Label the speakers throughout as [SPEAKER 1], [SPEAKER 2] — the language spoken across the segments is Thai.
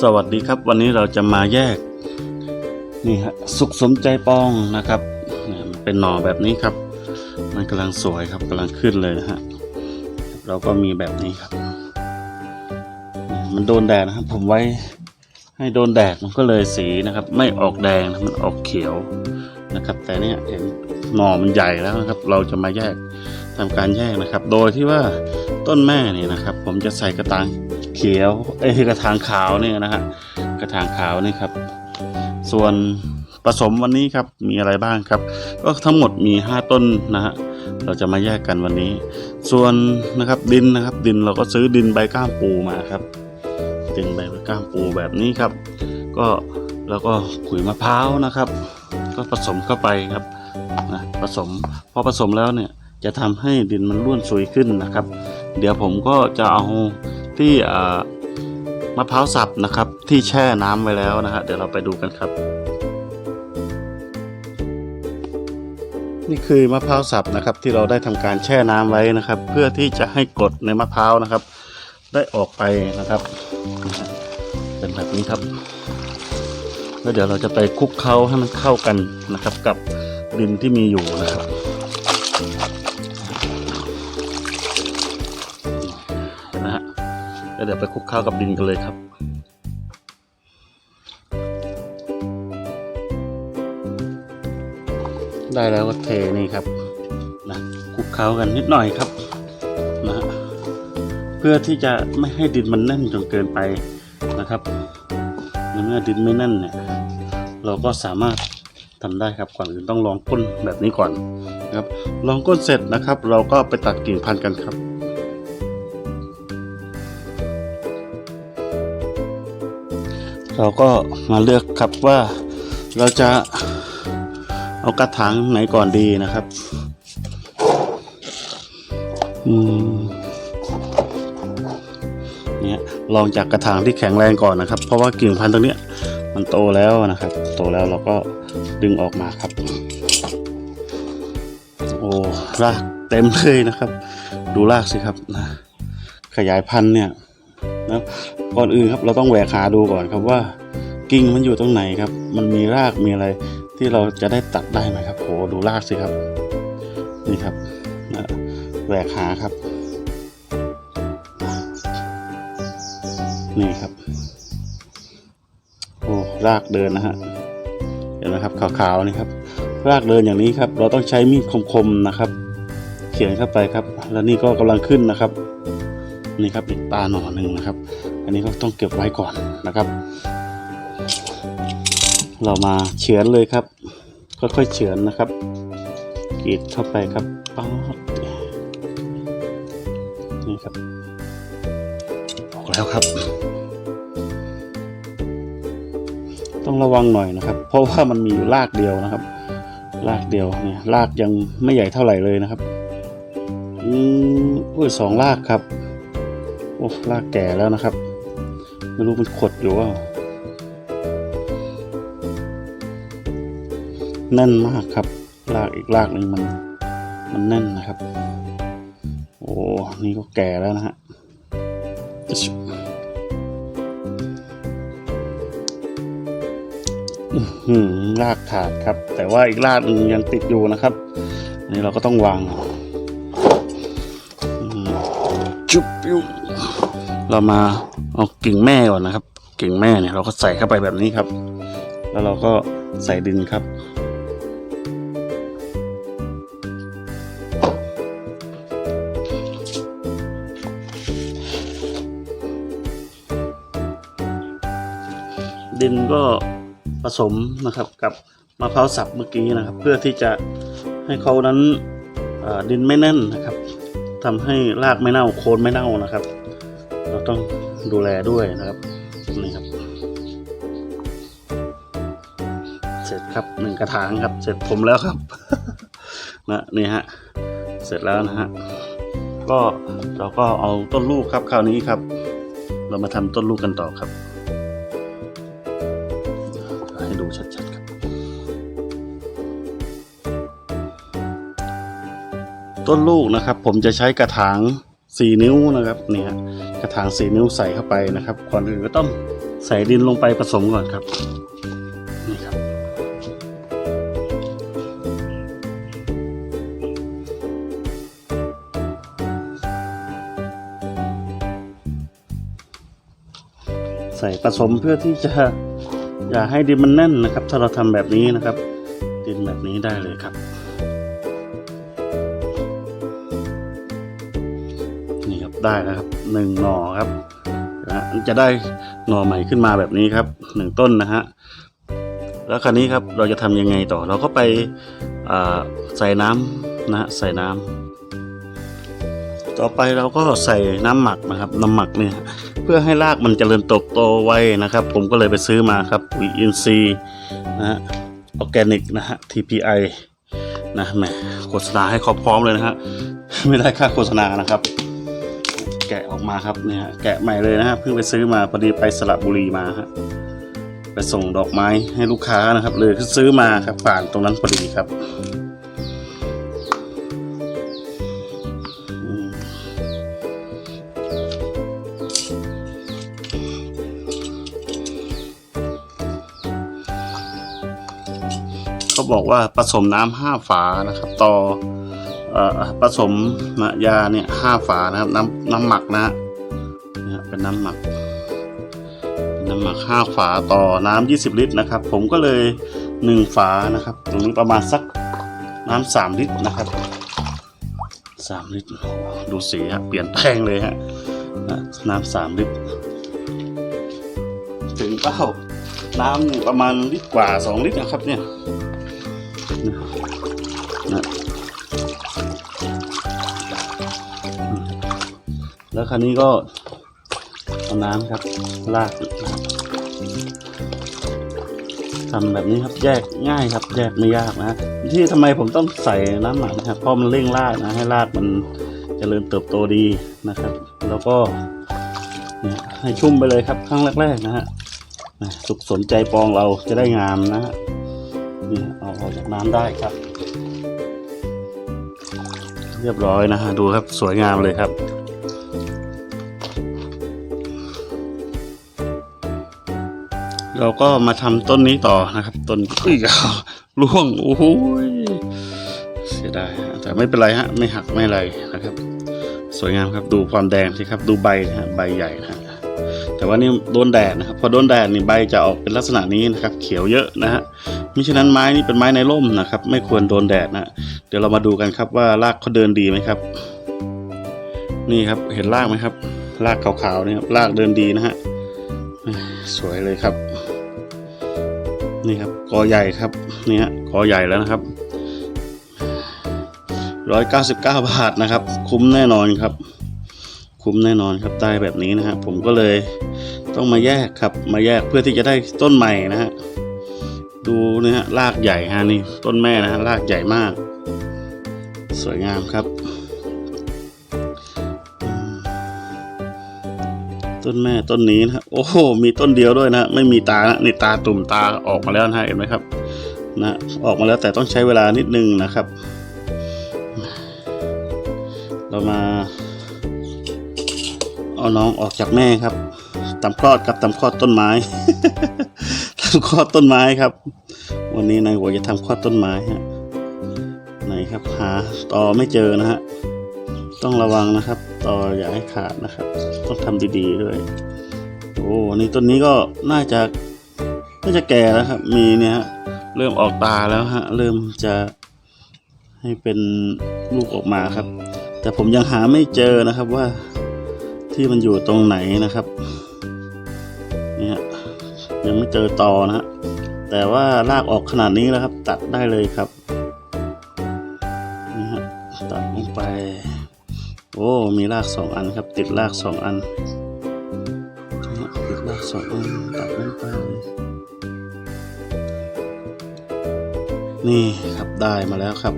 [SPEAKER 1] สวัสดีครับ วันนี้เราจะมาแยกนี่ฮะสุขสมใจปองนะครับเป็นหน่อแบบนี้ครับ มันกำลังสวยครับกำลังขึ้นเลยนะฮะเราก็มีแบบนี้ครับ มันโดนแดดนะครับผมไว้ให้โดนแดดมันก็เลยสีนะครับ ไม่ออกแดงมันออกเขียวนะครับ แต่เนี่ยเห็น หน่อมันใหญ่แล้วนะครับ เราจะมาแยกทำการแยกนะครับ โดยที่ว่าต้นแม่เนี่ยนะครับ ผมจะใส่กระถางเขียวเอ้กระถางขาวเนี่ยนะฮะกระถางขาวนี่ครับ ส่วนผสมวันนี้ครับมีอะไรบ้างครับ ก็ทั้งหมดมี 5 ต้นนะฮะเราจะมาแยกกันวันนี้ ส่วนนะครับดินนะครับ ดินเราก็ซื้อดินใบก้ามปูมาครับ ดินใบก้ามปูแบบนี้ครับ ก็แล้วก็ขุยมะพร้าวนะครับ ก็ผสมเข้าไปครับ นะผสมพอผสมแล้วเนี่ยจะทำให้ดินมันร่วนซุยขึ้นนะครับ เดี๋ยวผมก็จะเอาที่มะพร้าวสับนะครับ ที่แช่น้ำไว้แล้วนะฮะเดี๋ยวเราไปดูกันครับ นี่คือมะพร้าวสับนะครับ ที่เราได้ทำการแช่น้ำไว้นะครับ เพื่อที่จะให้กรดในมะพร้าวนะครับ ได้ออกไปนะครับ เป็นแบบนี้ครับแล้วเดี๋ยวเราจะไปคลุกเคล้าให้มันเข้ากันนะครับกับ ดินที่มีอยู่นะครับนะฮะเดี๋ยวไปคลุกเคล้ากับดินกันเลยครับได้แล้วก็เทนี่ครับนะคลุกเคล้ากันนิดหน่อยครับนะฮะเพื่อที่จะไม่ให้ดินมันแน่นจนเกินไปนะครับในเมื่อดินไม่แน่นเนี่ยเราก็สามารถ ทำได้ครับก่อนอื่นต้องลองก้นแบบนี้ก่อนนะครับ ลองก้นเสร็จนะครับ เราก็ไปตัดกิ่งพันธุ์กันครับเราก็มาเลือกครับว่าเราจะเอากระถางไหนก่อนดีนะครับอืมเนี่ยลองจากกระถางที่แข็งแรงก่อนนะครับ เพราะว่ากิ่งพันธุ์ตรงเนี้ยมันโตแล้วนะครับ โตแล้วเราก็ ดึงออกมาครับ โอ้รากเต็มเลยนะครับ ดูรากสิครับนะขยายพันธุ์เนี่ยนะก่อนอื่นครับเราต้องแหวกหาดูก่อนครับว่ากิ่งมันอยู่ตรงไหนครับ มันมีรากมีอะไรที่เราจะได้ตัดได้ไหมครับโหดูรากสิครับ นี่ครับนะแหวกหาครับ นี่ครับ โอ้รากเดินนะฮะ ห็นไหมครับขาวๆนี่ครับรากเดินอย่างนี้ครับ เราต้องใช้มีดคมๆนะครับ เขียนเข้าไปครับ แล้วนี่ก็กำลังขึ้นนะครับ นี่ครับอีกตาหน่อหนึ่งนะครับ อันนี้ก็ต้องเก็บไว้ก่อนนะครับ เรามาเฉือนเลยครับค่อยๆเฉือนนะครับกรีดเข้าไปครับป๊าดนี่ครับออกแล้วครับ ระวังหน่อยนะครับ เพราะว่ามันมีอยู่รากเดียวนะครับ รากเดียวเนี่ยรากยังไม่ใหญ่เท่าไหร่เลยนะครับอืมอุ้ยสองรากครับโอ้รากแก่แล้วนะครับ ไม่รู้มันขดอยู่ว่าแน่นมากครับรากอีกรากหนึ่งมัน มันแน่นนะครับ โอ้นี่ก็แก่แล้วนะฮะ หืมรากขาดครับ แต่ว่าอีกรากหนึ่งยังติดอยู่นะครับนี่เราก็ต้องวางจุบปิ้วเรามาเอากิ่งแม่ก่อนนะครับ กิ่งแม่เนี่ยเราก็ใส่เข้าไปแบบนี้ครับ แล้วเราก็ใส่ดินครับดินก็ ผสมนะครับกับมะพร้าวสับเมื่อกี้นะครับ เพื่อที่จะให้เขานั้นดินไม่แน่นนะครับทำให้รากไม่เน่าโคนไม่เน่านะครับ เราต้องดูแลด้วยนะครับนี่ครับ เสร็จครับหนึ่งกระถางครับ เสร็จผมแล้วครับนะนี่ฮะเสร็จแล้วนะฮะก็เราก็เอาต้นลูกครับคราวนี้ครับ เรามาทำต้นลูกกันต่อครับ ต้นลูกนะครับ ผมจะใช้กระถางสี่นิ้วนะครับเนี่ยกระถางสี่นิ้วใส่เข้าไปนะครับก่อนอื่นก็ต้องใส่ดินลงไปผสมก่อนครับนี่ครับ ใส่ผสมเพื่อที่จะอย่าให้ดินมันแน่นนะครับ ถ้าเราทำแบบนี้นะครับ ดินแบบนี้ได้เลยครับ ได้แล้วครับหนึ่งหน่อครับนะฮะจะได้หน่อใหม่ขึ้นมาแบบนี้ครับหนึ่งต้นนะฮะแล้วคราวนี้ครับเราจะทำยังไงต่อเราก็ไปใส่น้ำนะฮะใส่น้ำต่อไปเราก็ใส่น้ำหมักนะครับ น้ำหมักเนี่ยเพื่อให้รากมันเจริญเติบโตไวนะครับ ผมก็เลยไปซื้อมาครับปุ๋ยอินทรีย์นะฮะออแกนิกนะฮะ TPI นะแหมโฆษณาให้เขาพร้อมเลยนะฮะไม่ได้ค่าโฆษณานะครับ แกะออกมาครับเนี่ยฮะแกะใหม่เลยนะฮะเพิ่งไปซื้อมาพอดีไปสระบุรีมาฮะไปส่งดอกไม้ให้ลูกค้านะครับ เลยซื้อมาครับผ่านตรงนั้นพอดีครับเขาบอกว่าผสมน้ำห้าฝานะครับ ต่อ ผสมนะยาเนี่ยห้าฝานะครับน้ำน้ำหมักนะฮะเป็นน้ำหมัก น้ำหมักห้าฝาต่อน้ำยี่สิบลิตรนะครับ ผมก็เลยหนึ่งฝานะครับตรงนี้ประมาณสักน้ำสามลิตรนะครับสามลิตรดูสีฮะเปลี่ยนแปลงเลยฮะนะน้ำสามลิตร ถึงเป้าน้ำประมาณลิตรกว่าสองลิตรนะครับเนี่ย แล้วคราวนี้ก็เอาน้ำครับลาดทำแบบนี้ครับแยกง่ายครับ แยกไม่ยากนะที่ทำไมผมต้องใส่น้ำหมักนะครับเพราะมันเร่งรากนะให้รากมันเจริญเติบโตดีนะครับ แล้วก็ให้ชุ่มไปเลยครับครั้งแรกๆนะฮะนะสุขสนใจปองเราจะได้งามนะฮะนี่เอาออกจากน้ำได้ครับ เรียบร้อยนะฮะดูครับสวยงามเลยครับ เราก็มาทำต้นนี้ต่อนะครับต้นอุ้ยร่วงโอ้โหยเสียดายแต่ไม่เป็นไรฮะไม่หักไม่อะไรนะครับ สวยงามครับดูความแดงสิครับดูใบนะฮะใบใหญ่นะแต่ว่านี่โดนแดดนะครับพอโดนแดดนี่ใบจะออกเป็นลักษณะนี้นะครับ เขียวเยอะนะฮะมิฉะนั้นไม้นี่เป็นไม้ในร่มนะครับ ไม่ควรโดนแดดนะเดี๋ยวเรามาดูกันครับว่ารากเขาเดินดีไหมครับ นี่ครับเห็นรากไหมครับ รากขาวๆนี่ครับรากเดินดีนะฮะสวยเลยครับ นี่ครับกอใหญ่ครับนี่ฮะกอใหญ่แล้วนะครับร้อยเก้าสิบเก้าบาทนะครับ คุ้มแน่นอนครับ คุ้มแน่นอนครับได้แบบนี้นะฮะผมก็เลยต้องมาแยกครับ มาแยกเพื่อที่จะได้ต้นใหม่นะฮะดูนะฮะรากใหญ่ฮะนี่ต้นแม่นะฮะรากใหญ่มาก สวยงามครับ ต้นแม่ต้นนี้นะโอ้โหมีต้นเดียวด้วยนะไม่มีตานะนี่ตาตุ่มตาออกมาแล้วนะฮะเห็นไหมครับนะออกมาแล้วแต่ต้องใช้เวลานิดนึงนะครับ เรามา เอาน้องออกจากแม่ครับตำคลอดครับตำคลอดต้นไม้ทำคลอดต้นไม้ครับ วันนี้นายหัวจะทำคลอดต้นไม้ฮะไหนครับหาต่อไม่เจอนะฮะ ต้องระวังนะครับ ต่ออย่าให้ขาดนะครับ ต้องทำดีๆด้วย โอ้นนี้ต้นนี้ก็น่าจะน่าจะแก่แล้วครับ มีเนี่ยเริ่มออกตาแล้วฮะ เริ่มจะให้เป็นลูกออกมาครับ แต่ผมยังหาไม่เจอนะครับว่าที่มันอยู่ตรงไหนนะครับเนี่ฮะยังไม่เจอตอนะฮะแต่ว่ารากออกขนาดนี้แล้วครับ ตัดได้เลยครับ อ้มีรากสองอันครับ ติดรากสองอันติดรากสองอันตัดลงไปนี่ครับได้มาแล้วครับ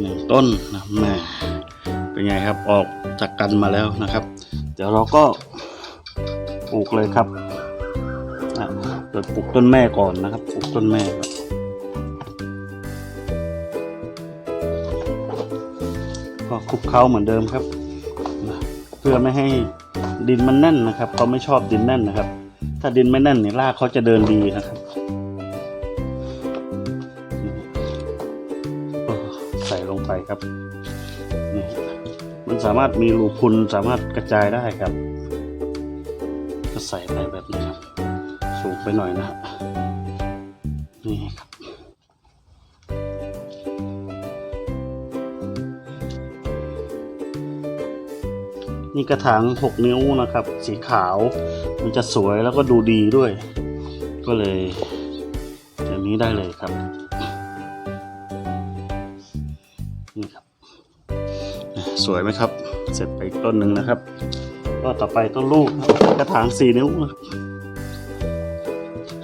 [SPEAKER 1] หนึ่งต้นนะแม่เป็นไงครับออกจากกันมาแล้วนะครับ เดี๋ยวเราก็ปลูกเลยครับเดี๋ยวปลูกต้นแม่ก่อนนะครับปลูกต้นแม่ คลุกเคล้าเหมือนเดิมครับเพื่อไม่ให้ดินมันแน่นนะครับเขาไม่ชอบดินแน่นนะครับ ถ้าดินไม่แน่นเนี่ยรากเขาจะเดินดีนะครับ ใส่ลงไปครับ มันสามารถมีรูพุนสามารถกระจายได้ครับ ก็ใส่ไปแบบนี้ครับ สูงไปหน่อยนะครับ นี่กระถาง 6 นิ้วนะครับ สีขาว มันจะสวยแล้วก็ดูดีด้วย ก็เลยอย่างนี้ได้เลยครับนี่ครับ สวยไหมครับ เสร็จไปอีกต้นหนึ่งนะครับ ก็ต่อไปต้นลูกกระถาง 4 นิ้วนะ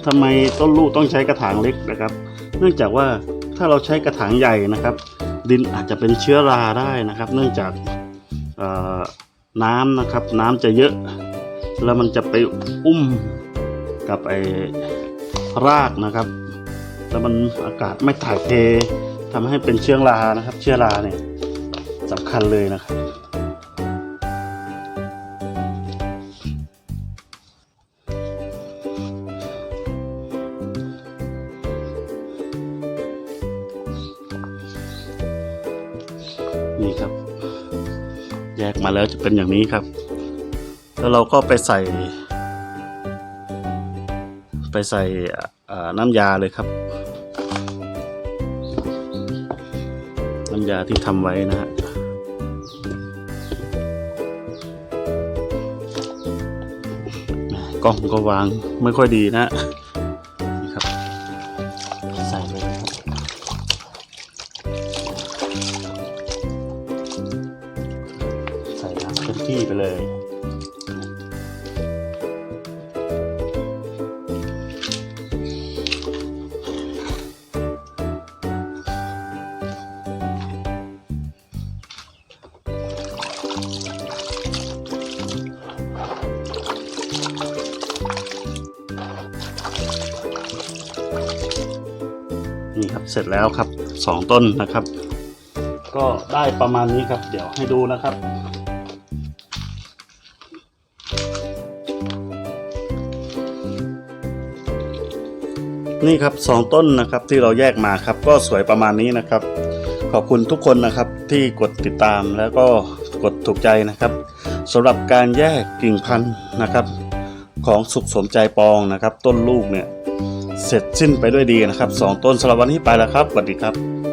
[SPEAKER 1] ทำไมต้นลูกต้องใช้กระถางเล็กนะครับ เนื่องจากว่าถ้าเราใช้กระถางใหญ่นะครับ ดินอาจจะเป็นเชื้อราได้นะครับ เนื่องจากเอ่อ น้ำนะครับ น้ำจะเยอะ แล้วมันจะไปอุ้มกับไอ้รากนะครับ แล้วมันอากาศไม่ถ่ายเททำให้เป็นเชื้อรานะครับ เชื้อราเนี่ยสำคัญเลยนะครับ กมาแล้วจะเป็นอย่างนี้ครับ แล้วเราก็ไปใส่ ไปใส่น้ำยาเลยครับ น้ำยาที่ทำไว้นะฮะกล้องก็วางไม่ค่อยดีนะ เสร็จแล้วครับสองต้นนะครับ ก็ได้ประมาณนี้ครับ เดี๋ยวให้ดูนะครับนี่ครับสองต้นนะครับที่เราแยกมาครับ ก็สวยประมาณนี้นะครับ ขอบคุณทุกคนนะครับที่กดติดตามแล้วก็กดถูกใจนะครับสำหรับการแยกกิ่งพันธุ์นะครับ ของสุขสมใจปองนะครับ ต้นลูกเนี่ย เสร็จสิ้นไปด้วยดีนะครับสองต้นสำหรับวันนี้ไปแล้วครับสวัสดีครับ